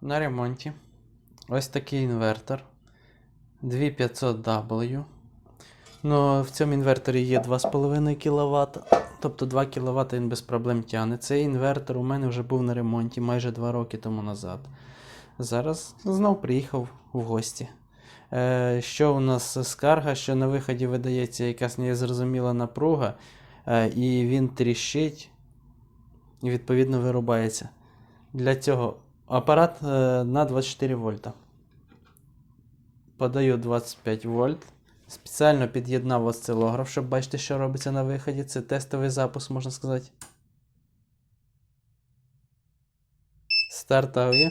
На ремонті. Ось такий інвертор. 2500W. Ну, в цьому інверторі є 2,5 кВт. Тобто 2 кВт він без проблем тягне. Цей інвертор у мене вже був на ремонті майже 2 роки тому назад. Зараз знов приїхав в гості. Е, що у нас скарга, що на виході видається якась незрозуміла напруга, е, і він тріщить, і відповідно вирубається. Для цього апарат е, на 24 вольта. Подаю 25 вольт. Спеціально під'єднав осцилограф, щоб бачити, що робиться на виході. Це тестовий запуск, можна сказати. Стартові.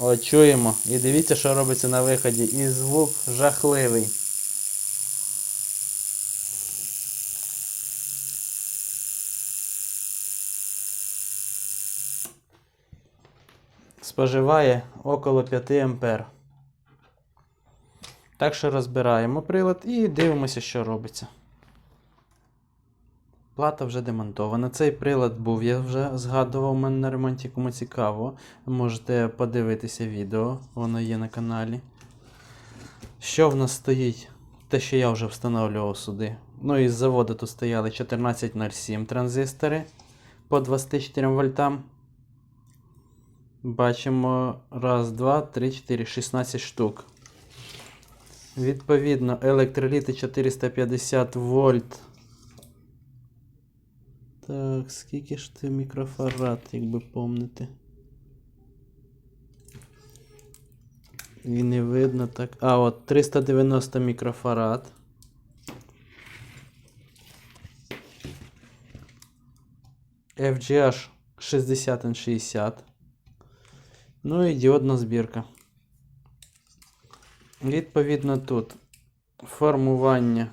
О, чуємо. І дивіться, що робиться на виході. І звук жахливий. Споживає около 5 ампер. Так що розбираємо прилад і дивимося, що робиться. Плата вже демонтована. Цей прилад був, я вже згадував у мене на ремонті, кому цікаво. Можете подивитися відео, воно є на каналі. Що в нас стоїть? Те, що я вже встановлював сюди. Ну і з заводу тут стояли 1407 транзистори по 24 вольтам. Бачимо раз, два, три, чотири, 16 штук. Відповідно, електроліти 450 вольт. Так, скільки ж це мікрофарад, якби помнити. І не видно так. А, от 390 мікрофарад. FGH 60N60. Ну і діодна збірка. Відповідно, тут формування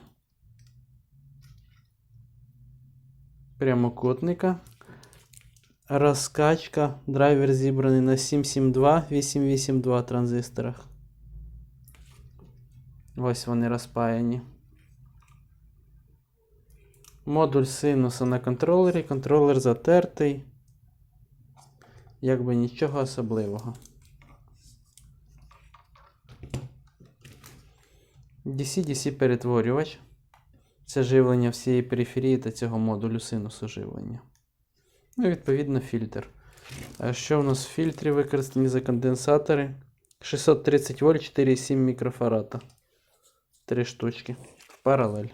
прямокутника. Розкачка. Драйвер зібраний на 772, 882 транзисторах. Ось вони розпаяні. Модуль синуса на контролері. Контролер затертий. Якби нічого особливого. DC-DC перетворювач. Це живлення всієї периферії та цього модулю синусу живлення. Ну, і відповідно, фільтр. А що у нас в фільтрі використані за конденсатори? 630 вольт 4,7 мікрофарада. Три штучки. В паралель.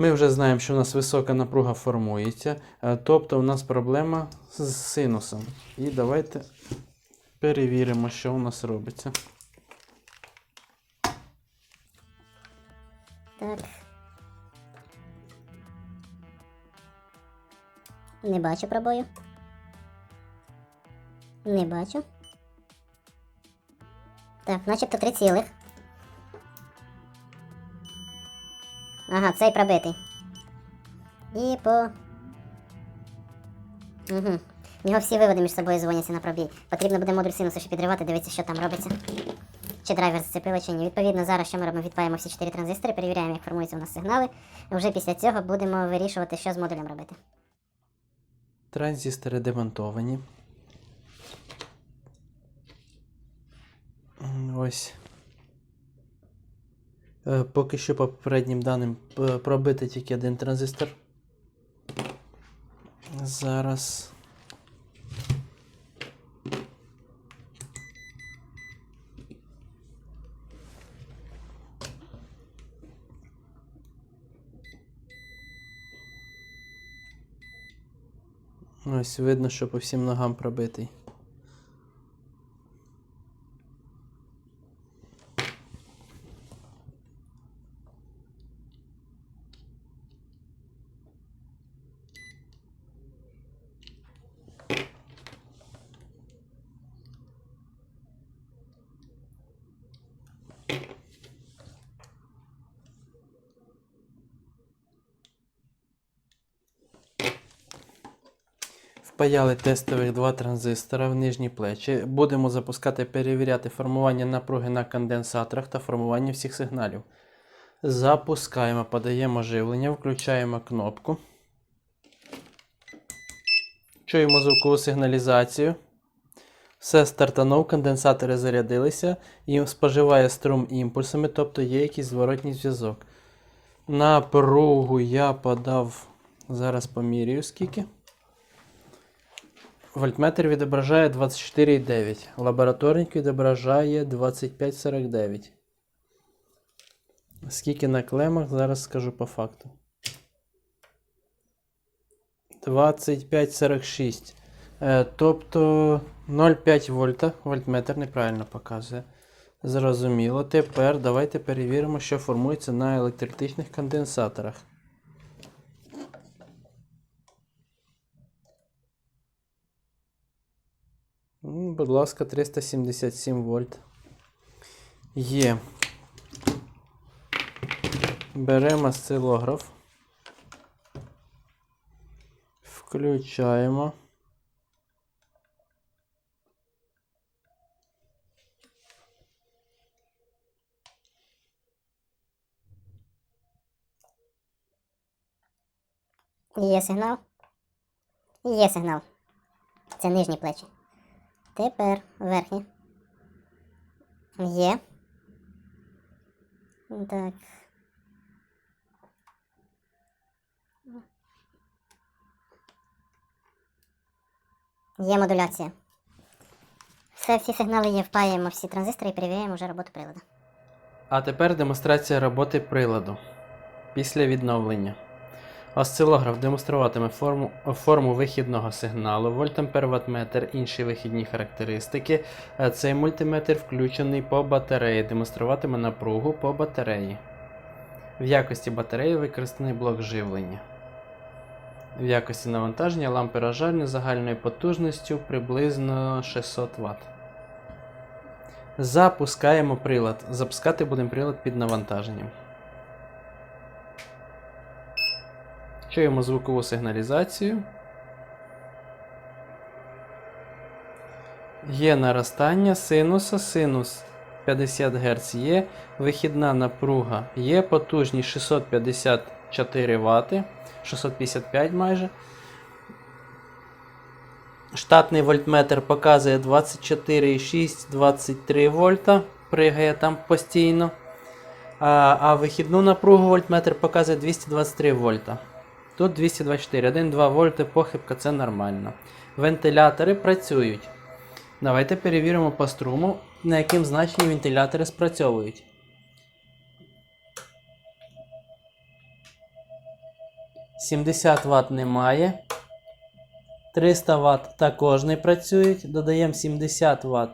Ми вже знаємо, що у нас висока напруга формується. е, Тобто у нас проблема з синусом. І давайте перевіримо, що у нас робиться. Так. Не бачу пробою. Не бачу. Так, начебто три цілих. Ага, цей пробитий. І по. Угу. В нього всі виводи між собою дзвоняться на пробій. Потрібно буде модуль синусу ще підривати, дивитися, що там робиться. Чи драйвер зацепило, чи ні. Відповідно, зараз що ми робимо? Відпаємо всі чотири транзистори, перевіряємо, як формуються у нас сигнали. Вже після цього будемо вирішувати, що з модулем робити. Транзистори демонтовані. Ось. Е, Поки що по попереднім даним пробити тільки один транзистор. Зараз. Ось видно, що по всім ногам пробитий. Впаяли тестових два транзистора в нижні плечі. Будемо запускати перевіряти формування напруги на конденсаторах та формування всіх сигналів. Запускаємо, подаємо живлення, включаємо кнопку. Чуємо звукову сигналізацію. Все стартанув, конденсатори зарядилися і споживає струм імпульсами, тобто є якийсь зворотній зв'язок. Напругу я подав. Зараз поміряю скільки. Вольтметр відображає 24,9. Лабораторник відображає 25,49. Скільки на клемах, зараз скажу по факту. 25,46. Е, тобто 0,5 вольта. Вольтметр неправильно показує. Зрозуміло. Тепер давайте перевіримо, що формується на електролітичних конденсаторах. Будь ласка, 377 вольт. Є. Беремо осцилограф. Включаємо. Є сигнал. Є сигнал. Це нижні плечі. Тепер верхні. Є. Так. Є модуляція. Все, всі сигнали є, впаємо всі транзистори і перевіряємо вже роботу приладу. А тепер демонстрація роботи приладу після відновлення. Осцилограф демонструватиме форму, форму вихідного сигналу, вольтампер, ваттметр, інші вихідні характеристики. Е, Цей мультиметр включений по батареї, демонструватиме напругу по батареї. В якості батареї використаний блок живлення. В якості навантаження лампи розжарні загальною потужністю приблизно 600 Вт. Запускаємо прилад. Запускати будемо прилад під навантаженням. Чуємо звукову сигналізацію. Є наростання синуса, синус 50 Гц є, вихідна напруга є, потужність 654 Вт, 655 майже. Штатний вольтметр показує 24,6-23 вольта, пригає там постійно. А, а вихідну напругу вольтметр показує 223 вольта. Тут 224, 1-2 вольти похибка це нормально. Вентилятори працюють. Давайте перевіримо по струму, на яким значенні вентилятори спрацьовують. «70 Вт немає. 300 Вт також не працюють. Додаємо 70 Вт.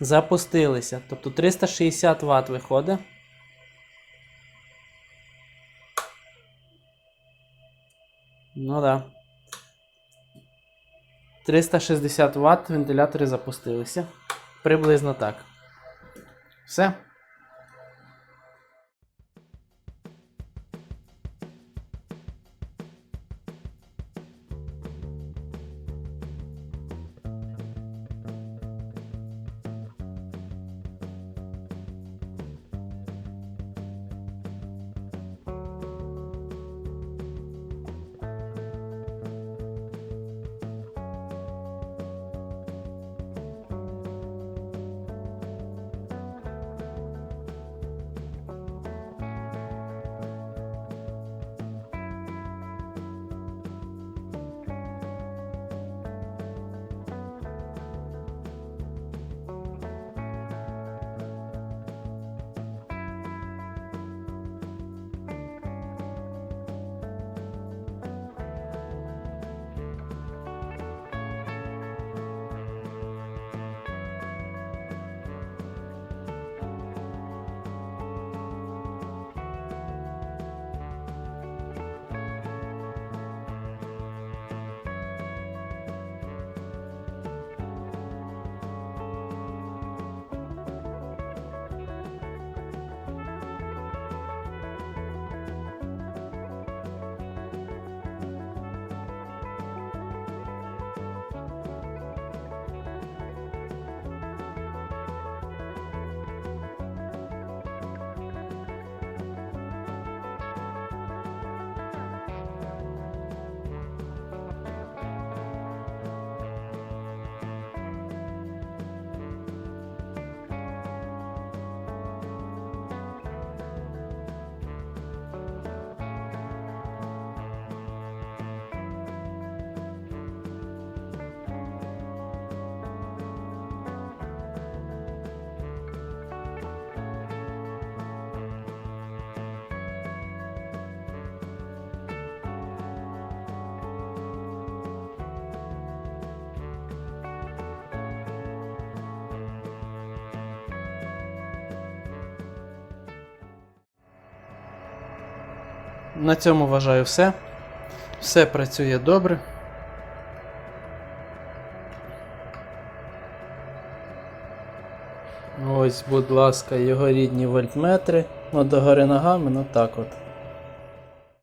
Запустилися. Тобто 360 Вт виходить. Ну да. 360 Вт вентилятори запустилися. Приблизно так. Все. На цьому вважаю все. Все працює добре. Ось, будь ласка, його рідні вольтметри. Ну, догори ногами, ну так от.